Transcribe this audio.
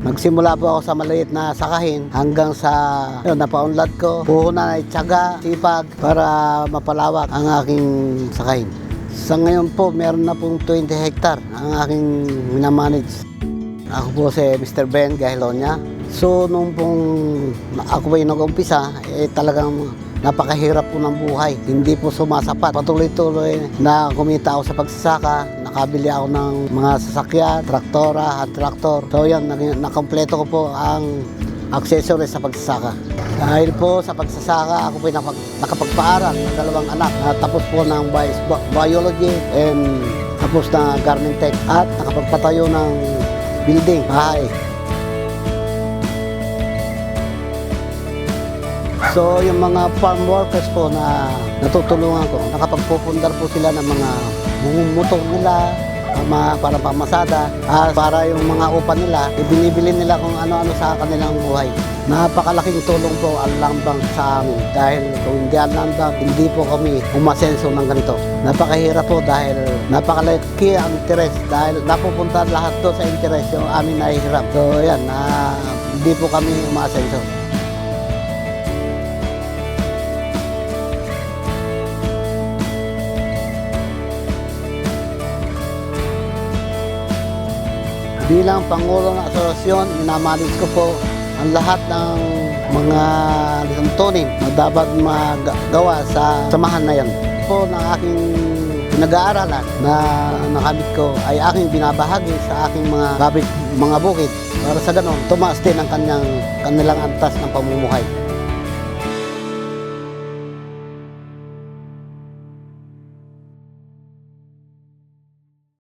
Nagsimula po ako sa maliit na sakahin hanggang sa yun, napaunlad ko. Puhunan ay tiyaga, sipag para mapalawak ang aking sakahin. Sa ngayon po, meron na pong 20 hektar ang aking minamanage. Ako po si Mr. Ben Gahilonia. So, nung pong ako ay nag-umpisa, eh talagang napakahirap po ng buhay. Hindi po sumasapat. Patuloy-tuloy na kumita ako sa pagsasaka. Nakabili ako ng mga sasakyan, traktora, hand traktor. So yan, nakompleto ko po ang accessories sa pagsasaka. Dahil po sa pagsasaka, ako po nakapag, nakapagpaaral ng dalawang anak. Na tapos po ng bi- biology and tapos na garment tech at nakapagpatayo ng building, bahay. So yung mga farm workers po na natutulungan ko, nakapagpupundar po sila ng mga motor nila, para pamasada, at para yung mga upa nila, ibinibili nila kung ano-ano sa kanilang buhay. Napakalaking tulong po ang lambang sa amin dahil kung hindi ang lambang, hindi po kami umasenso ng ganito. Napakahirap po dahil napakalaki ang interes dahil napupunta lahat to sa interes yung amin nahihirap. So yan, na, hindi po kami umasenso. Bilang Pangulo ng Asosasyon, minamanage ko po ang lahat ng mga lisantonin na dapat magawa sa samahan na yan. Po ng aking pinag-aaralan na nakamit ko ay aking binabahagi sa aking mga babit, mga bukid para sa ganon tumaas din ang kanyang, kanilang antas ng pamumuhay.